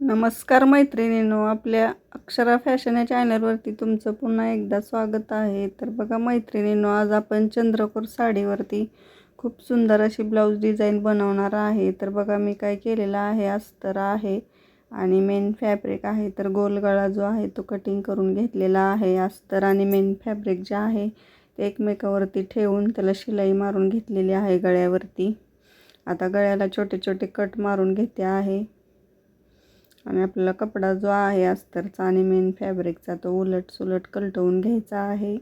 नमस्कार मैत्रिणींनो आपल्या अक्षरा फॅशन या चॅनलवरती तुमचं पुन्हा एकदा स्वागत आहे. तर बघा मैत्रिणींनो आज आपण चंद्रकोर साडीवरती खूप सुंदर अशी ब्लाऊज डिझाईन बनवणार आहे. तर बघा मी काय केलेलं आहे अस्तर आहे आणि मेन फॅब्रिक आहे. तर गोलगळा जो आहे तो कटिंग करून घेतलेला आहे. अस्तर आणि मेन फॅब्रिक जे आहे ते एकमेकावरती ठेवून त्याला शिलाई मारून घेतलेली आहे गळ्यावरती. आता गळ्याला छोटे छोटे कट मारून घेते आहे. आणि आपल्याला कपडा जो आहे अस्तरचा आणि मेन फॅब्रिकचा तो उलट सुलट कलटवून घ्यायचा आहे.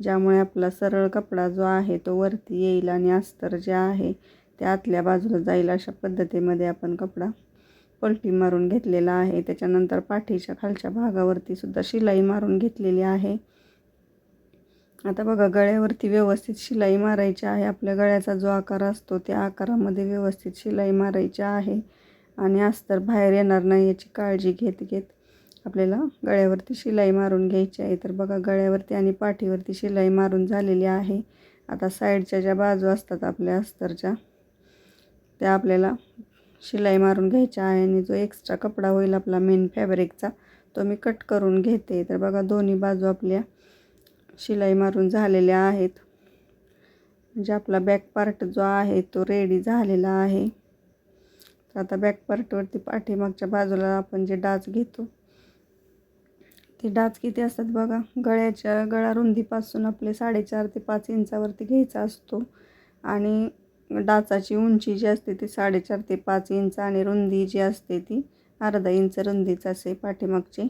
ज्यामुळे आपला सरळ कपडा जो आहे तो वरती येईल आणि अस्तर जे आहे ते आतल्या बाजूला जाईल अशा पद्धतीमध्ये आपण कपडा पलटी मारून घेतलेला आहे. त्याच्यानंतर पाठीच्या खालच्या भागावरती सुद्धा शिलाई मारून घेतलेली आहे. आता बघा गळ्यावरती व्यवस्थित शिलाई मारायची आहे. आपल्या गळ्याचा जो आकार असतो त्या आकारामध्ये व्यवस्थित शिलाई मारायची आहे. आणि अस्तर बाहेर येणार नाही याची काळजी घेत घेत आपल्याला गळ्यावरती शिलाई मारून घ्यायची आहे. तर बघा गळ्यावरती आणि पाठीवरती शिलाई मारून झालेली आहे. आता साईडच्या ज्या बाजू असतात आपल्या अस्तरच्या त्या आपल्याला शिलाई मारून घ्यायच्या आहे आणि जो एक्स्ट्रा कपडा होईल आपला मेन फॅब्रिकचा तो मी कट करून घेते. तर बघा दोन्ही बाजू आपल्या शिलाई मारून झालेल्या आहेत. म्हणजे आपला बॅक पार्ट जो आहे तो रेडी झालेला आहे. तर आता बॅक पार्टवरती पाठीमागच्या बाजूला आपण जे डाच घेतो ते डाच किती असतात बघा गळ्याच्या गळा रुंदीपासून आपले साडेचार ते पाच इंचावरती घ्यायचा असतो. आणि डाचाची उंची जी असते ती साडेचार ते पाच इंच आणि रुंदी जी असते ती अर्धा इंच रुंदीच असे पाठीमागचे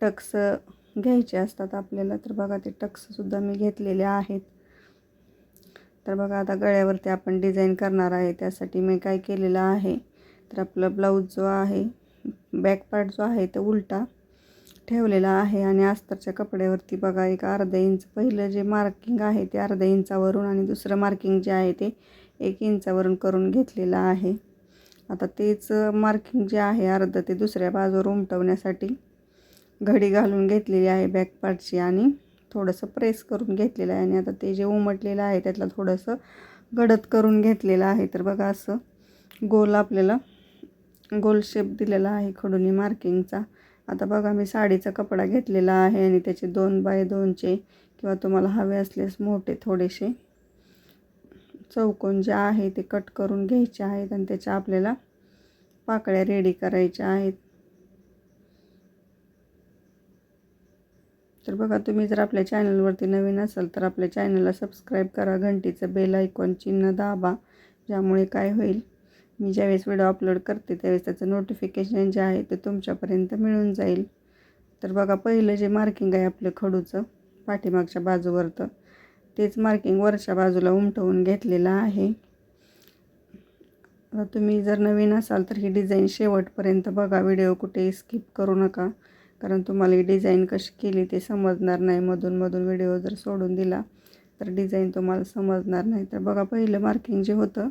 टक्स घ्यायचे असतात आपल्याला. तर बघा ते टक्ससुद्धा मी घेतलेले आहेत. तर बघा आता गळ्यावरती आपण डिझाईन करणार आहे त्यासाठी मी काय केलेलं आहे? तर आपला ब्लाऊज जो आहे बॅक पार्ट जो आहे तो उलटा ठेवलेला आहे आणि अस्तरच्या कपड्यावरती बघा एक अर्धा इंच पहिलं जे मार्किंग आहे ते अर्धा इंचावरून आणि दुसरं मार्किंग जे आहे ते एक इंचावरून करून घेतलेलं आहे. आता तेच मार्किंग जे आहे अर्धं ते दुसऱ्या बाजूवर उमटवण्यासाठी घडी घालून घेतलेली आहे बॅक पार्टची आणि थोडंसं प्रेस करून घेतलेलं आहे आणि आता ते जे उमटलेलं आहे त्यातलं थोडंसं गडद करून घेतलेलं आहे. तर बघा असं गोल आपल्याला गोल शेप दिलेला आहे खडूनी मार्किंगचा आता बघा मी साडीचा कपडा घेतलेला आहे आणि त्याचे दोन बाय दोनचे किंवा तुम्हाला हवे असल्यास मोठे थोडेसे चौकोन जे आहे ते कट करून घ्यायचे आहेत आणि त्याच्या आपल्याला पाकळ्या रेडी करायच्या आहेत. तर बघा तुम्ही जर आपल्या चॅनलवरती नवीन असाल तर आपल्या चॅनलला सबस्क्राईब करा. घंटीचं बेल आयकॉन चिन्ह दाबा ज्यामुळे काय होईल? मी ज्यावेळेस व्हिडिओ अपलोड करते त्यावेळेस त्याचं नोटिफिकेशन जे आहे ते तुमच्यापर्यंत मिळून जाईल. तर बघा पहिलं जे मार्किंग आहे आपलं खडूचं पाठीमागच्या बाजूवरतं तेच मार्किंग वरच्या बाजूला उमटवून घेतलेलं आहे. तुम्ही जर नवीन असाल तर ही डिझाईन शेवटपर्यंत बघा व्हिडिओ कुठेही स्किप करू नका. कारण तुम्हाला ही डिझाईन कशी केली ते समजणार नाही. मधून मधून व्हिडिओ जर सोडून दिला तर डिझाईन तुम्हाला समजणार नाही. तर बघा पहिलं मार्किंग जे होतं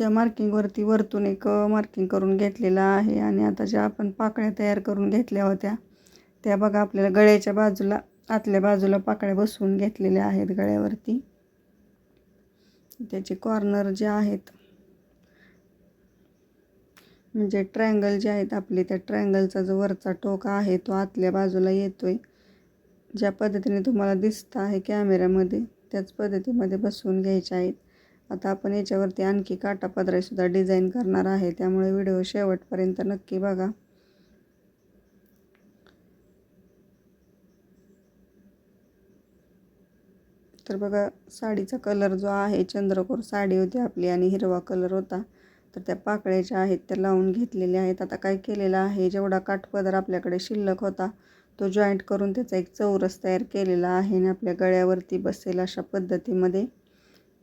त्या मार्किंगवरती वरतून एक मार्किंग करून घेतलेलं आहे. आणि आता ज्या आपण पाकळ्या तयार करून घेतल्या होत्या त्या बघा आपल्याला गळ्याच्या बाजूला आतल्या बाजूला पाकळ्या बसवून घेतलेल्या आहेत गळ्यावरती. त्याचे कॉर्नर जे आहेत म्हणजे ट्रँगल जे आहेत आपले त्या ट्रँगलचा जो वरचा टोक आहे तो आतल्या बाजूला येतो आहे ज्या पद्धतीने तुम्हाला दिसतं आहे कॅमेऱ्यामध्ये त्याच पद्धतीमध्ये बसवून घ्यायचे आहेत. आता आपण याच्यावरती आणखी काटापदरासुद्धा डिझाईन करणार आहे. त्यामुळे व्हिडिओ शेवटपर्यंत नक्की बघा. तर बघा साडीचा कलर जो आहे चंद्रकोर साडी होती आपली आणि हिरवा कलर होता. तर त्या पाकळ्याच्या आहेत त्या लावून घेतलेल्या आहेत. आता काय केलेलं आहे जेवढा काठपदर आपल्याकडे शिल्लक होता तो जॉईंट करून त्याचा एक चौरस तयार केलेला आहे आणि आपल्या गळ्यावरती बसेल अशा पद्धतीमध्ये.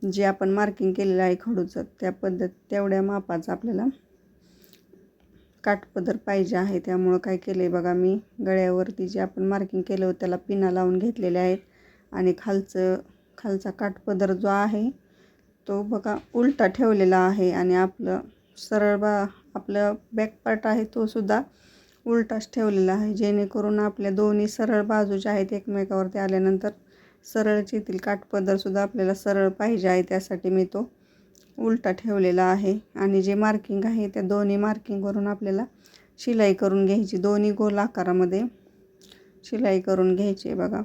जे आपण मार्किंग केलेलं आहे खडूचं त्या पद्धत तेवढ्या मापाचं आपल्याला काठपदर पाहिजे आहे. त्यामुळं काय केलं आहे बघा मी गळ्यावरती जे आपण मार्किंग केलं होतं त्याला पिना लावून घेतलेल्या आहेत. आणि खालचं खालचा काठपदर जो आहे तो बघा उलटा ठेवलेला आहे. आणि आपलं सरळ बा आपलं बॅकपार्ट आहे तो सुद्धा उलटाच ठेवलेला आहे. जेणेकरून आपल्या दोन्ही सरळ बाजू ज्या आहेत एकमेकावरती आल्यानंतर सरळच येतील काठपदरसुद्धा आपल्याला सरळ पाहिजे आहे त्यासाठी मी तो उलटा ठेवलेला आहे. आणि जे मार्किंग आहे त्या दोन्ही मार्किंगवरून आपल्याला शिलाई करून घ्यायची. दोन्ही गोल आकारामध्ये शिलाई करून घ्यायची आहे बघा.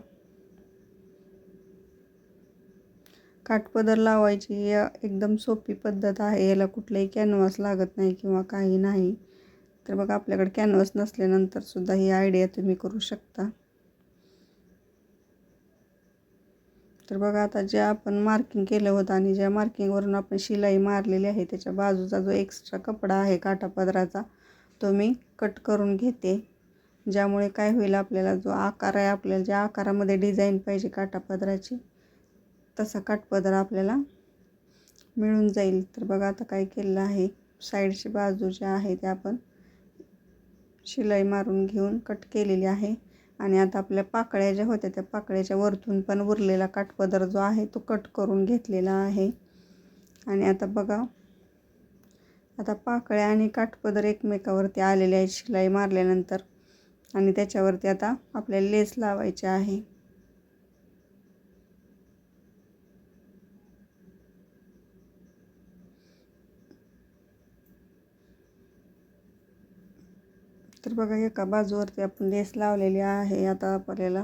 काठपदर लावायची ही एकदम सोपी पद्धत आहे. याला कुठलाही कॅनव्हास लागत नाही किंवा काही नाही. तर बघा आपल्याकडे कॅनव्हास नसल्यानंतरसुद्धा ही आयडिया तुम्ही करू शकता. तर बघा आता जे आपण मार्किंग केलं होतं आणि ज्या मार्किंगवरून आपण शिलाई मारलेली आहे त्याच्या बाजूचा जो एक्स्ट्रा कपडा आहे काठापदराचा तो मी कट करून घेते. ज्यामुळे काय होईल आपल्याला जो आकार आहे आपल्याला ज्या आकारामध्ये डिझाईन पाहिजे काठापदराची तसा काठपदर आपल्याला मिळून जाईल. तर बघा आता काय केलेलं आहे. साईडची बाजू ज्या आहे त्या आपण शिलाई मारून घेऊन कट केलेली आहे. आणि आता आपल्या पाकळ्या ज्या होत्या त्या पाकळ्याच्या वरतून पण उरलेला काठपदर जो आहे तो कट करून घेतलेला आहे. आणि आता बघा आता पाकळ्या आणि काठपदर एकमेकावरती आलेले आहेत शिलाई मारल्यानंतर. आणि त्याच्यावरती आता आपल्याला लेस लावायचे आहे. तर बघा एका बाजूवरती आपण लेस लावलेली आहे. आता आपल्याला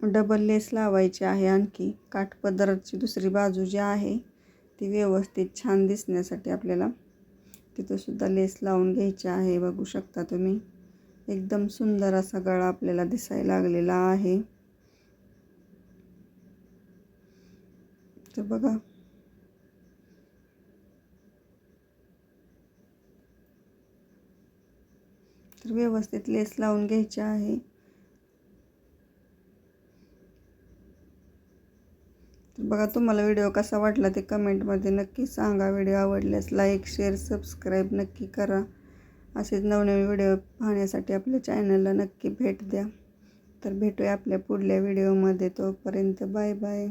डबल लेस लावायची आहे आणखी. काठपदराची दुसरी बाजू जी आहे ती व्यवस्थित छान दिसण्यासाठी आपल्याला तिथंसुद्धा लेस लावून घ्यायची आहे. बघू शकता तुम्ही एकदम सुंदर असा गळा आपल्याला दिसायला लागलेला आहे. तर बघा तर व्यवस्थित लेस लावून घ्यायची आहे. तर बघा तुम्हाला व्हिडिओ कसा वाटला ते कमेंटमध्ये नक्की सांगा. व्हिडिओ आवडल्यास लाईक शेअर सबस्क्राईब नक्की करा. असेच नवनवीन व्हिडिओ पाहण्यासाठी आपल्या चॅनलला नक्की भेट द्या. तर भेटूया आपल्या पुढल्या व्हिडिओमध्ये. तोपर्यंत बाय बाय.